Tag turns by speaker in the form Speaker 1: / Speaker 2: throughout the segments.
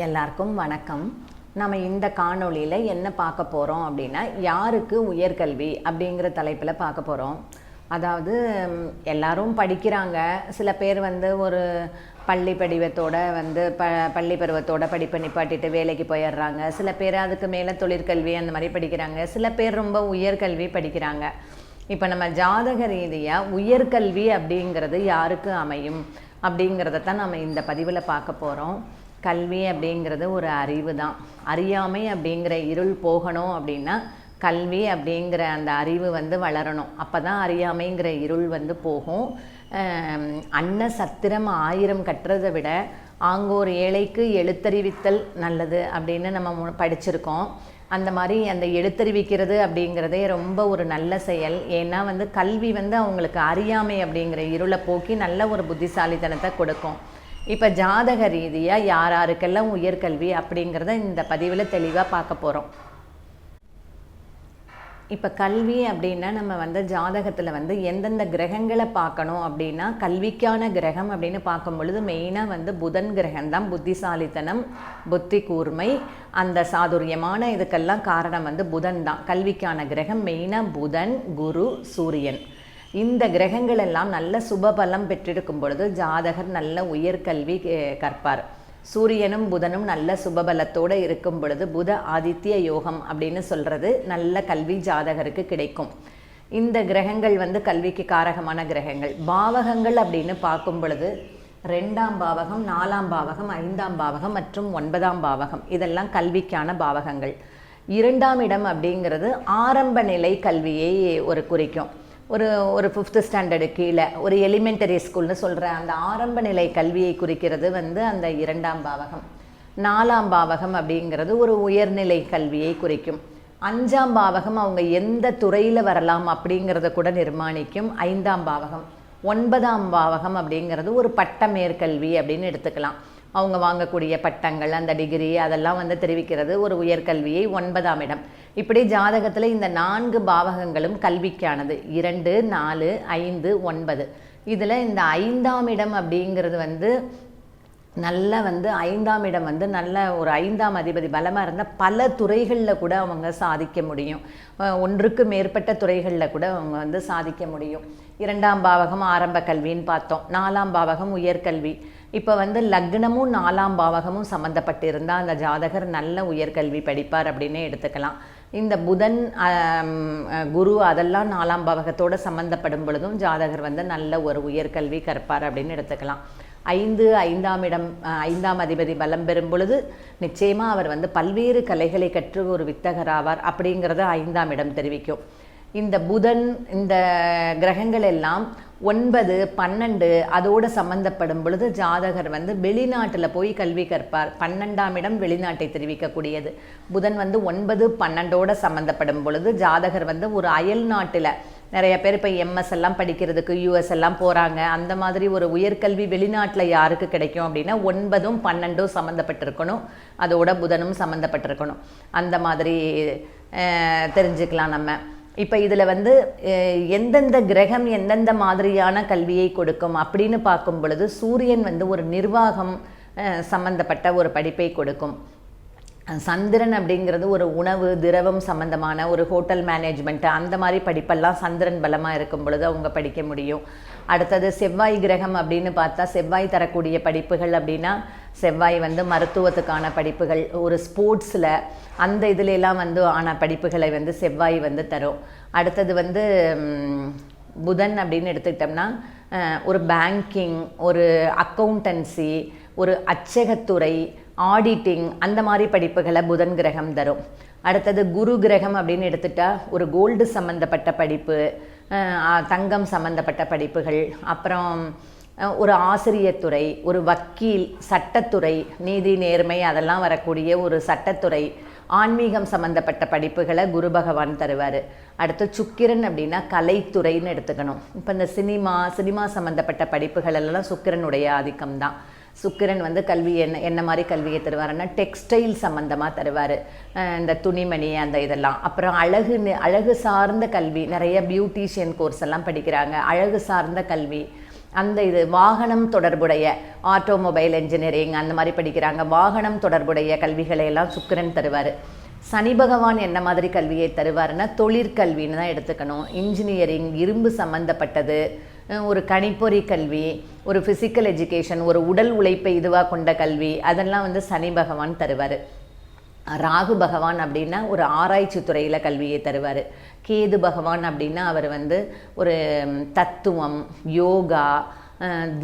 Speaker 1: எல்லாருக்கும் வணக்கம். நம்ம இந்த காணொளியில் என்ன பார்க்க போகிறோம் அப்படின்னா யாருக்கு உயர்கல்வி அப்படிங்கிற தலைப்பில் பார்க்க போகிறோம் அதாவது எல்லாரும் படிக்கிறாங்க. சில பேர் வந்து ஒரு பள்ளி படிவத்தோட வந்து ப பள்ளி பருவத்தோட படிப்பை நிப்பாட்டிட்டு வேலைக்கு போயிடுறாங்க. சில பேர் அதுக்கு மேலே தொழிற்கல்வி அந்த மாதிரி படிக்கிறாங்க. சில பேர் ரொம்ப உயர்கல்வி படிக்கிறாங்க. இப்போ நம்ம ஜாதக ரீதியாக உயர்கல்வி அப்படிங்கிறது யாருக்கு அமையும் அப்படிங்கிறத தான் நம்ம இந்த பதிவில் பார்க்க போகிறோம் கல்வி அப்படிங்கிறது ஒரு அறிவு தான். அறியாமை அப்படிங்கிற இருள் போகணும் அப்படின்னா கல்வி அப்படிங்கிற அந்த அறிவு வந்து வளரணும். அப்போ தான் அறியாமைங்கிற இருள் வந்து போகும். அன்ன சத்திரம் ஆயிரம் கட்டுறதை விட ஆங்கோர் ஏழைக்கு எழுத்தறிவித்தல் நல்லது அப்படின்னு நம்ம மு- படிச்சிருக்கோம். அந்த மாதிரி அந்த எழுத்தறிவிக்கிறது அப்படிங்கிறதே ரொம்ப ஒரு நல்ல செயல். ஏன்னா வந்து கல்வி வந்து அவங்களுக்கு அறியாமை அப்படிங்கிற இருளை போக்கி நல்ல ஒரு புத்திசாலித்தனத்தை கொடுக்கும். இப்போ ஜாதக ரீதியாக யார் யாருக்கெல்லாம் உயர்கல்வி அப்படிங்கிறத இந்த பதிவில் தெளிவாக பார்க்க போகிறோம் இப்போ கல்வி அப்படின்னா நம்ம வந்து ஜாதகத்தில் வந்து எந்தெந்த கிரகங்களை பார்க்கணும் அப்படின்னா கல்விக்கான கிரகம் அப்படின்னு பார்க்கும் பொழுது மெயினாக வந்து புதன் கிரகம் தான் புத்திசாலித்தனம் புத்தி கூர்மை அந்த சாதுரியமான இதுக்கெல்லாம் காரணம் வந்து புதன் தான். கல்விக்கான கிரகம் மெயினாக புதன் குரு சூரியன். இந்த கிரகங்கள் எல்லாம் நல்ல சுபபலம் பெற்றிருக்கும் பொழுது ஜாதகர் நல்ல உயர்கல்வி கற்பார். சூரியனும் புதனும் நல்ல சுபபலத்தோடு இருக்கும் பொழுது புத ஆதித்ய யோகம் அப்படின்னு சொல்கிறது நல்ல கல்வி ஜாதகருக்கு கிடைக்கும். இந்த கிரகங்கள் வந்து கல்விக்கு காரகமான கிரகங்கள். பாவகங்கள் அப்படின்னு பார்க்கும் பொழுது ரெண்டாம் பாவகம் நாலாம் பாவகம் ஐந்தாம் பாவகம் மற்றும் ஒன்பதாம் பாவகம். இதெல்லாம் கல்விக்கான பாவகங்கள். இரண்டாம் இடம் அப்படிங்கிறது ஆரம்ப நிலை கல்வியை ஒரு குறிக்கும். ஒரு ஒரு ஃபிஃப்த்து ஸ்டாண்டர்டு கீழே ஒரு எலிமெண்டரி ஸ்கூல்னு சொல்கிற அந்த ஆரம்ப நிலை கல்வியை குறிக்கிறது வந்து அந்த இரண்டாம் பாவகம். நாலாம் பாவகம் அப்படிங்கிறது ஒரு உயர்நிலை கல்வியை குறிக்கும். அஞ்சாம் பாவகம் அவங்க எந்த துறையில் வரலாம் அப்படிங்கிறத கூட நிர்மாணிக்கும் ஐந்தாம் பாவகம். ஒன்பதாம் பாவகம் அப்படிங்கிறது ஒரு பட்ட மேற்கல்வி அப்படின்னு எடுத்துக்கலாம். அவங்க வாங்கக்கூடிய பட்டங்கள் அந்த டிகிரி அதெல்லாம் வந்து தெரிவிக்கிறது ஒரு உயர்கல்வியை ஒன்பதாம் இடம். இப்படி ஜாதகத்தில் இந்த நான்கு பாவகங்களும் கல்விக்கானது. இரண்டு நாலு ஐந்து ஒன்பது. இதில் இந்த ஐந்தாம் இடம் அப்படிங்கிறது வந்து நல்ல வந்து ஐந்தாம் இடம் வந்து நல்ல ஒரு ஐந்தாம் அதிபதி பலமாக இருந்தால் பல துறைகளில் கூட அவங்க சாதிக்க முடியும். ஒன்றுக்கு மேற்பட்ட துறைகளில் கூட அவங்க வந்து சாதிக்க முடியும். இரண்டாம் பாவகம் ஆரம்ப கல்வின்னு பார்த்தோம். நாலாம் பாவகம் உயர்கல்வி. இப்போ வந்து லக்னமும் நாலாம் பாவகமும் சம்மந்தப்பட்டு இருந்தால் அந்த ஜாதகர் நல்ல உயர்கல்வி படிப்பார் அப்படின்னே எடுத்துக்கலாம். இந்த புதன் குரு அதெல்லாம் நாலாம் பாவகத்தோடு சம்மந்தப்படும் பொழுதும் ஜாதகர் வந்து நல்ல ஒரு உயர்கல்வி கற்பார் அப்படின்னு எடுத்துக்கலாம். ஐந்து ஐந்தாம் இடம் ஐந்தாம் அதிபதி பலம் பெறும் பொழுது நிச்சயமாக அவர் வந்து பல்வேறு கலைகளை கற்று ஒரு வித்தகர் ஆவார் அப்படிங்கிறத ஐந்தாம் இடம் தெரிவிக்கும். இந்த புதன் இந்த கிரகங்கள் எல்லாம் ஒன்பது பன்னெண்டு அதோடு சம்பந்தப்படும் பொழுது ஜாதகர் வந்து வெளிநாட்டில் போய் கல்வி கற்பார். பன்னெண்டாம் இடம் வெளிநாட்டை தெரிவிக்கக்கூடியது. புதன் வந்து ஒன்பது பன்னெண்டோடு சம்பந்தப்படும் பொழுது ஜாதகர் வந்து ஒரு அயல் நாட்டில் நிறைய பேர் இப்போ எம்எஸ் எல்லாம் படிக்கிறதுக்கு யூஎஸ் எல்லாம் போகிறாங்க அந்த மாதிரி ஒரு உயர்கல்வி வெளிநாட்டில் யாருக்கு கிடைக்கும் அப்படின்னா ஒன்பதும் பன்னெண்டும் சம்மந்தப்பட்டிருக்கணும் அதோட புதனும் சம்மந்தப்பட்டிருக்கணும் அந்த மாதிரி தெரிஞ்சுக்கலாம் நம்ம. இப்போ இதில் வந்து எந்தெந்த கிரகம் எந்தெந்த மாதிரியான கல்வியை கொடுக்கும் அப்படின்னு பார்க்கும் பொழுது சூரியன் வந்து ஒரு நிர்வாகம் சம்மந்தப்பட்ட ஒரு படிப்பை கொடுக்கும். சந்திரன் அப்படிங்கிறது ஒரு உணவு திரவம் சம்பந்தமான ஒரு ஹோட்டல் மேனேஜ்மெண்ட் அந்த மாதிரி படிப்பெல்லாம் சந்திரன் பலமாக இருக்கும் பொழுது அவங்க படிக்க முடியும். அடுத்தது செவ்வாய் கிரகம் அப்படின்னு பார்த்தா செவ்வாய் தரக்கூடிய படிப்புகள் அப்படின்னா செவ்வாய் வந்து மருத்துவத்துக்கான படிப்புகள் ஒரு ஸ்போர்ட்ஸில் அந்த இதுல வந்து ஆன படிப்புகளை வந்து செவ்வாய் வந்து தரும். அடுத்தது வந்து புதன் அப்படின்னு எடுத்துக்கிட்டோம்னா ஒரு பேங்கிங் ஒரு அக்கௌண்டன்சி ஒரு அச்சகத்துறை ஆடிட்டிங் அந்த மாதிரி படிப்புகளை புதன் கிரகம் தரும். அடுத்தது குரு கிரகம் அப்படின்னு எடுத்துட்டால் ஒரு கோல்டு சம்மந்தப்பட்ட படிப்பு தங்கம் சம்மந்தப்பட்ட படிப்புகள் அப்புறம் ஒரு ஆசிரியத்துறை ஒரு வக்கீல் சட்டத்துறை நீதி நேர்மை அதெல்லாம் வரக்கூடிய ஒரு சட்டத்துறை ஆன்மீகம் சம்மந்தப்பட்ட படிப்புகளை குரு பகவான் தருவார். அடுத்து சுக்கிரன் அப்படின்னா கலைத்துறைன்னு எடுத்துக்கணும். இப்போ இந்த சினிமா சினிமா சம்மந்தப்பட்ட படிப்புகள் எல்லாம் சுக்கிரனுடைய ஆதிக்கம் தான் சுக்கிரன் வந்து கல்வி என்ன என்ன மாதிரி கல்வியை தருவாருன்னா டெக்ஸ்டைல் சம்மந்தமாக தருவார். இந்த துணிமணி அந்த இதெல்லாம். அப்புறம் அழகு அழகு சார்ந்த கல்வி. நிறைய பியூட்டிஷியன் கோர்ஸ் எல்லாம் படிக்கிறாங்க. அழகு சார்ந்த கல்வி. அந்த இது வாகனம் தொடர்புடைய ஆட்டோமொபைல் இன்ஜினியரிங் அந்த மாதிரி படிக்கிறாங்க. வாகனம் தொடர்புடைய கல்விகளை எல்லாம் சுக்கிரன் தருவார். சனி பகவான் என்ன மாதிரி கல்வியை தருவாருன்னா தொழிற்கல்வின்னு தான் எடுத்துக்கணும். இன்ஜினியரிங் இரும்பு சம்மந்தப்பட்டது ஒரு கணிப்பொறி கல்வி ஒரு ஃபிசிக்கல் எஜுகேஷன் ஒரு உடல் உழைப்பை இதுவாக கொண்ட கல்வி அதெல்லாம் வந்து சனி பகவான் தருவார். ராகு பகவான் அப்படின்னா ஒரு ஆராய்ச்சி துறையில் கல்வியை தருவார். கேது பகவான் அப்படின்னா அவர் வந்து ஒரு தத்துவம் யோகா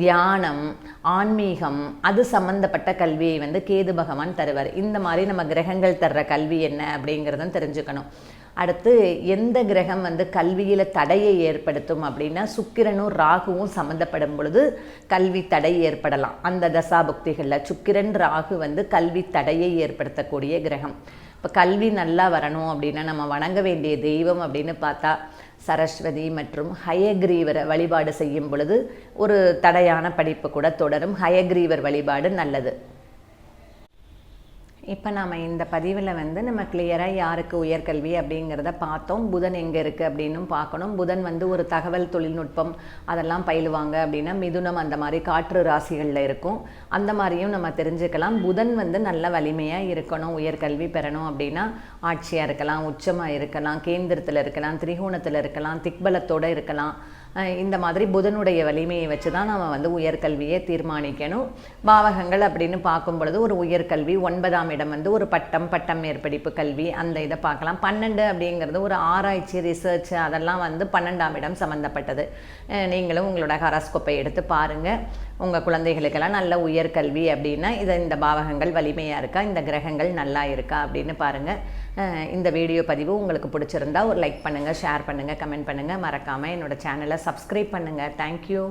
Speaker 1: தியானம் ஆன்மீகம் அது சம்மந்தப்பட்ட கல்வியை வந்து கேது பகவான் தருவார். இந்த மாதிரி நம்ம கிரகங்கள் தர்ற கல்வி என்ன அப்படிங்கிறதும் தெரிஞ்சுக்கணும். அடுத்து எந்த கிரகம் வந்து கல்வியில் தடையை ஏற்படுத்தும் அப்படின்னா சுக்கிரனும் ராகுவும் சம்மந்தப்படும் பொழுது கல்வி தடை ஏற்படலாம். அந்த தசாபுக்திகளில் சுக்கிரன் ராகு வந்து கல்வி தடையை ஏற்படுத்தக்கூடிய கிரகம். இப்போ கல்வி நல்லா வரணும் அப்படின்னா நம்ம வணங்க வேண்டிய தெய்வம் அப்படின்னு பார்த்தா சரஸ்வதி மற்றும் ஹயக்ரீவரை வழிபாடு செய்யும் பொழுது ஒரு தடையான படிப்பு கூட தொடரும். ஹயக்ரீவர் வழிபாடு நல்லது. இப்போ நாம் இந்த பதிவில் வந்து நம்ம கிளியராக யாருக்கு உயர்கல்வி அப்படிங்கிறத பார்த்தோம். புதன் எங்கே இருக்குது அப்படின்னும் பார்க்கணும். புதன் வந்து ஒரு தகவல் தொழில்நுட்பம் அதெல்லாம் பயிலுவாங்க அப்படின்னா மிதுனம் அந்த மாதிரி காற்று ராசிகளில் இருக்கும். அந்த மாதிரியும் நம்ம தெரிஞ்சுக்கலாம். புதன் வந்து நல்ல வலிமையாக இருக்கணும். உயர்கல்வி பெறணும் அப்படின்னா ஆட்சியாக இருக்கலாம் உச்சமாக இருக்கலாம் கேந்திரத்தில் இருக்கலாம் திரிகோணத்தில் இருக்கலாம் திக்பலத்தோடு இருக்கலாம். இந்த மாதிரி புதனுடைய வலிமையை வச்சு தான் நம்ம வந்து உயர்கல்வியை தீர்மானிக்கணும். பாவகங்கள் அப்படின்னு பார்க்கும் பொழுது ஒரு உயர்கல்வி ஒன்பதாம் இடம் வந்து ஒரு பட்டம் பட்டம் மேற்படிப்பு கல்வி அந்த இதை பார்க்கலாம். பன்னெண்டு அப்படிங்கிறது ஒரு ஆராய்ச்சி ரிசர்ச் அதெல்லாம் வந்து பன்னெண்டாம் இடம் சம்மந்தப்பட்டது நீங்களும் உங்களோட ஹராஸ்கோப்பை எடுத்து பாருங்கள் உங்கள் குழந்தைகளுக்கெல்லாம் நல்ல உயர்கல்வி அப்படின்னா இதை இந்த பாவகங்கள் வலிமையாக இருக்கா? இந்த கிரகங்கள் நல்லா இருக்கா? அப்படின்னு பாருங்கள் இந்த வீடியோ பதிவு உங்களுக்கு பிடிச்சிருந்தா ஒரு லைக் பண்ணுங்கள் ஷேர் பண்ணுங்கள் கமெண்ட் பண்ணுங்கள் மறக்காமல் என்னோட சேனலை சப்ஸ்கிரைப் பண்ணுங்கள் தேங்க்யூ